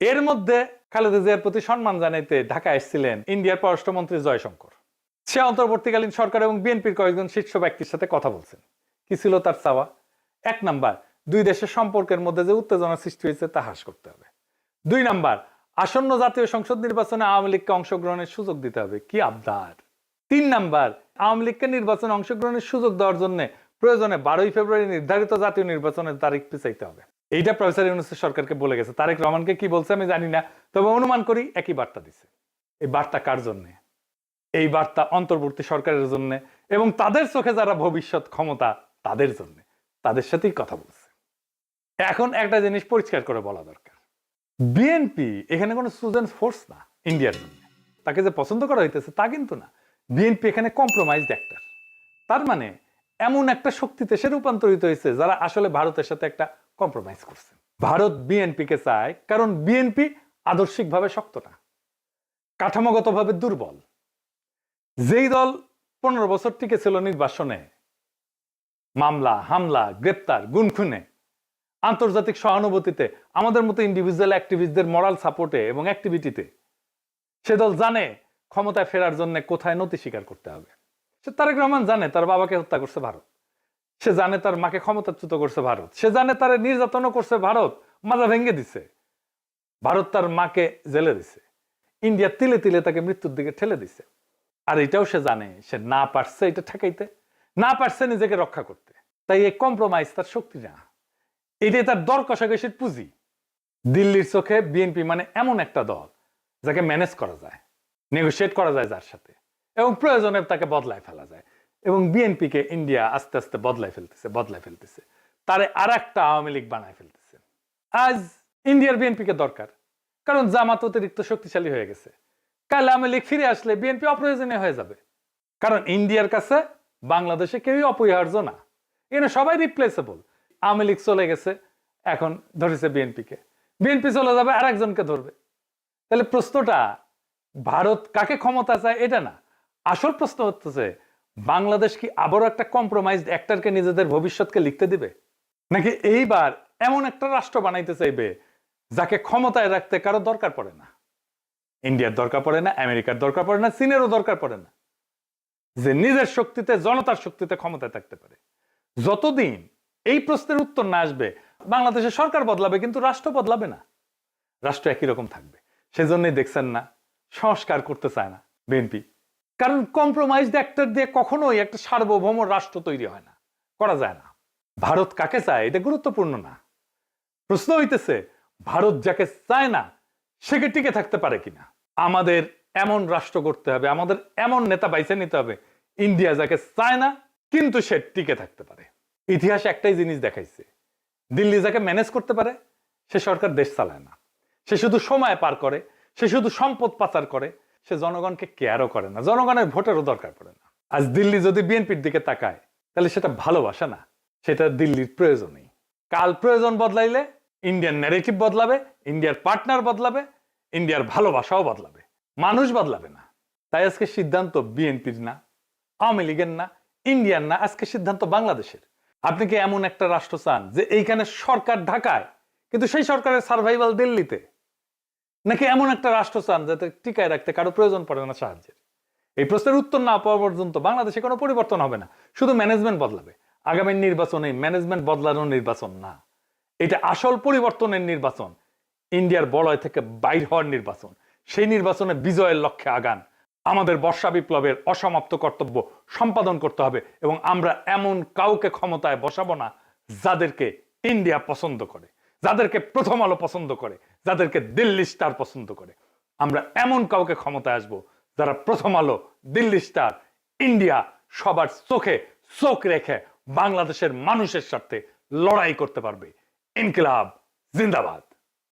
এর মধ্যে খালেদা জিয়ার প্রতি সম্মান জানাইতে ঢাকা এসেছিলেন ইন্ডিয়ার পররাষ্ট্রমন্ত্রী জয়শঙ্কর। সে অন্তর্বর্তীকালীন সরকার এবং বিএনপির কয়েকজন শীর্ষ ব্যক্তির সাথে কথা বলছেন। কি ছিল তার চাওয়া? এক নাম্বার, দুই দেশের সম্পর্কের মধ্যে যে উত্তেজনা সৃষ্টি হয়েছে তা হ্রাস করতে হবে। দুই নাম্বার, আসন্ন জাতীয় সংসদ নির্বাচনে আওয়ামী লীগকে অংশগ্রহণের সুযোগ দিতে হবে। কি আবদার? তিন নাম্বার, আওয়ামী লীগকে নির্বাচনে অংশগ্রহণের সুযোগ দেওয়ার জন্য প্রয়োজনে বারোই ফেব্রুয়ারি নির্ধারিত জাতীয় নির্বাচনের তারিখ পিছাইতে হবে। এইটা প্রফেসর ইউনুসের সরকারকে বলে গেছে। তারেক রহমানকে কি বলছে আমি জানি না, তবে অনুমান করি একই বার্তা দিছে। এই বার্তা কার জন্যে? এই বার্তা অন্তর্বর্তী সরকারের জন্য এবং তাদের চোখে যারা ভবিষ্যৎ ক্ষমতা, তাদের জন্য। তাদের সাথেই কথা বলছে। এখন একটা জিনিস পরিষ্কার করে বলা দরকার। বিএনপি এখানে কোনো স্টুডেন্ট ফোর্স না ইন্ডিয়ার জন্য। তাকে যে পছন্দ করা হইতেছে তা কিন্তু না। বিএনপি এখানে কম্প্রোমাইজ অ্যাক্টর তার মানে এমন একটা শক্তিতে সে রূপান্তরিত হয়েছে যারা আসলে ভারতের সাথে একটা কম্প্রোমাইজ করছে। ভারত বিএনপিকে চায়, কারণ বিএনপি আদর্শিকভাবে শক্ত না কাঠামোগতভাবে দুর্বল। যেই দল পনেরো বছর টিকে ছিল নির্বাসনে, মামলা, হামলা, গ্রেপ্তার গুনখুনে আন্তর্জাতিক সহানুভূতিতে, আমাদের মতো ইন্ডিভিজুয়াল অ্যাক্টিভিস্টদের মরাল সাপোর্টে এবং অ্যাক্টিভিটিতে সে দল জানে ক্ষমতায় ফেরার জন্য কোথায় নতি স্বীকার করতে হবে। সে তারেক রহমান জানে, তার বাবাকে হত্যা করছে ভারত। সে জানে তার মাকে ক্ষমতাচ্যুত করছে ভারত। সে জানে তার নির্যাতনও করছে ভারত। মাজা ভেঙে দিছে। ভারত তার মাকে জেলে দিছে। ইন্ডিয়া তিলে তিলে তাকে মৃত্যুর দিকে ঠেলে দিছে। আর এটাও সে জানে, সে না পারছে এটা ঠেকাইতে, না পারছে নিজেকে রক্ষা করতে। তাই এই কম্প্রোমাইজ তার শক্তি না। এটাই তার দর কষাকষির পুঁজি। দিল্লির চোখে বিএনপি মানে এমন একটা দল, যাকে ম্যানেজ করা যায় নেগোসিয়েট করা যায় যার সাথে, এবং প্রয়োজনে তাকে বদলায় ফেলা যায়। এবং বিএনপিকে ইন্ডিয়া আস্তে আস্তে বদলায় ফেলতেছে বদলায় ফেলতেছে। তারে আর একটা আওয়ামী লীগ বানায় ফেলতেছে। আজ ইন্ডিয়ার বিএনপিকে দরকার, কারণ জামাত অতিরিক্ত শক্তিশালী হয়ে গেছে। কাল আওয়ামী লীগ ফিরে আসলে বিএনপি অপ্রয়োজনীয় হয়ে যাবে। কারণ ইন্ডিয়ার কাছে বাংলাদেশে কেউই অপরিহার্য না। এখানে সবাই রিপ্লেসেবল আওয়ামী লীগ চলে গেছে, এখন ধরেছে বিএনপিকে। বিএনপি চলে যাবে আর একজনকে ধরবে। তাহলে প্রশ্নটা, ভারত কাকে ক্ষমতা চায় এটা না। আসল প্রশ্ন হচ্ছে বাংলাদেশ কি আবারও একটা কম্প্রোমাইজ অ্যাক্টরকে নিজেদের ভবিষ্যৎকে লিখতে দিবে? নাকি এইবার এমন একটা রাষ্ট্র বানাইতে চাইবে যাকে ক্ষমতায় রাখতে কারও দরকার পড়ে না? ইন্ডিয়ার দরকার পড়ে না, আমেরিকার দরকার পড়ে না, চীনেরও দরকার পড়ে না। যে নিজের শক্তিতে, জনতার শক্তিতে ক্ষমতায় থাকতে পারে। যতদিন এই প্রশ্নের উত্তর না আসবে, বাংলাদেশের সরকার বদলাবে, কিন্তু রাষ্ট্র বদলাবে না। রাষ্ট্র একই রকম থাকবে। সেজন্যই দেখছেন না, সংস্কার করতে চায় না বিএনপি। কারণ কম্প্রোমাইজ অ্যাক্টর দিয়ে কখনোই একটা সার্বভৌম রাষ্ট্র তৈরি হয় না, করা যায় না। ভারত কাকে চায়? এটা গুরুত্বপূর্ণ না। প্রশ্ন হইতেছে, ভারত যাকে চায় না, সে কি টিকে থাকতে পারে কিনা? আমাদের এমন রাষ্ট্র করতে হবে, আমাদের এমন নেতা বাইছে নিতে হবে, ইন্ডিয়া যাকে চায় না, কিন্তু সে টিকে থাকতে পারে। ইতিহাস একটাই জিনিস দেখাইছে, দিল্লি যাকে ম্যানেজ করতে পারে, সে সরকার দেশ চালায় না। সে শুধু সময় পার করে, সে শুধু সম্পদ পাচার করে সে জনগণকে কেয়ারও করে না। জনগণের ভোটেরও দরকার পড়ে না। আজ দিল্লি যদি বিএনপির দিকে তাকায়, তাহলে সেটা ভালোবাসা না। সেটা দিল্লির প্রয়োজনই। কাল প্রয়োজন বদলাইলে ইন্ডিয়ান ন্যারেটিভ বদলাবে, ইন্ডিয়ার পার্টনার বদলাবে, ইন্ডিয়ার ভালোবাসাও বদলাবে। মানুষ বদলাবে না। তাই আজকে সিদ্ধান্ত বিএনপির না, আওয়ামী লীগের না ইন্ডিয়ান না, আজকে সিদ্ধান্ত বাংলাদেশের। আপনি কি এমন একটা রাষ্ট্র চান যে এইখানে সরকার ঢাকায়, কিন্তু সেই সরকারের সার্ভাইভাল দিল্লিতে? নাকি এমন একটা রাষ্ট্র চান যাতে টিকায় রাখতে কারও প্রয়োজন পড়ে না সাহায্যের? এই প্রশ্নের উত্তর না পাওয়া পর্যন্ত বাংলাদেশে কোনো পরিবর্তন হবে না। শুধু ম্যানেজমেন্ট বদলাবে। আগামী নির্বাচন ম্যানেজমেন্ট বদলানোর নির্বাচন না। এটা আসল পরিবর্তনের নির্বাচন। ইন্ডিয়ার বলয় থেকে বাইর হওয়ার নির্বাচন। সেই নির্বাচনে বিজয়ের লক্ষ্যে আগান। আমাদের বর্ষা বিপ্লবের অসমাপ্ত কর্তব্য সম্পাদন করতে হবে এবং আমরা এমন কাউকে ক্ষমতায় বসাবো না যাদেরকে ইন্ডিয়া পছন্দ করে, যাদেরকে প্রথম আলো পছন্দ করে যাদেরকে দিল্লি স্টার পছন্দ করে। আমরা এমন কাউকে ক্ষমতায় আসব যারা প্রথম আলো, দিল্লি স্টার, ইন্ডিয়া সবার চোখে চোখ রেখে বাংলাদেশের মানুষের সাথে লড়াই করতে পারবে। ইনকিলাব, জিন্দাবাদ।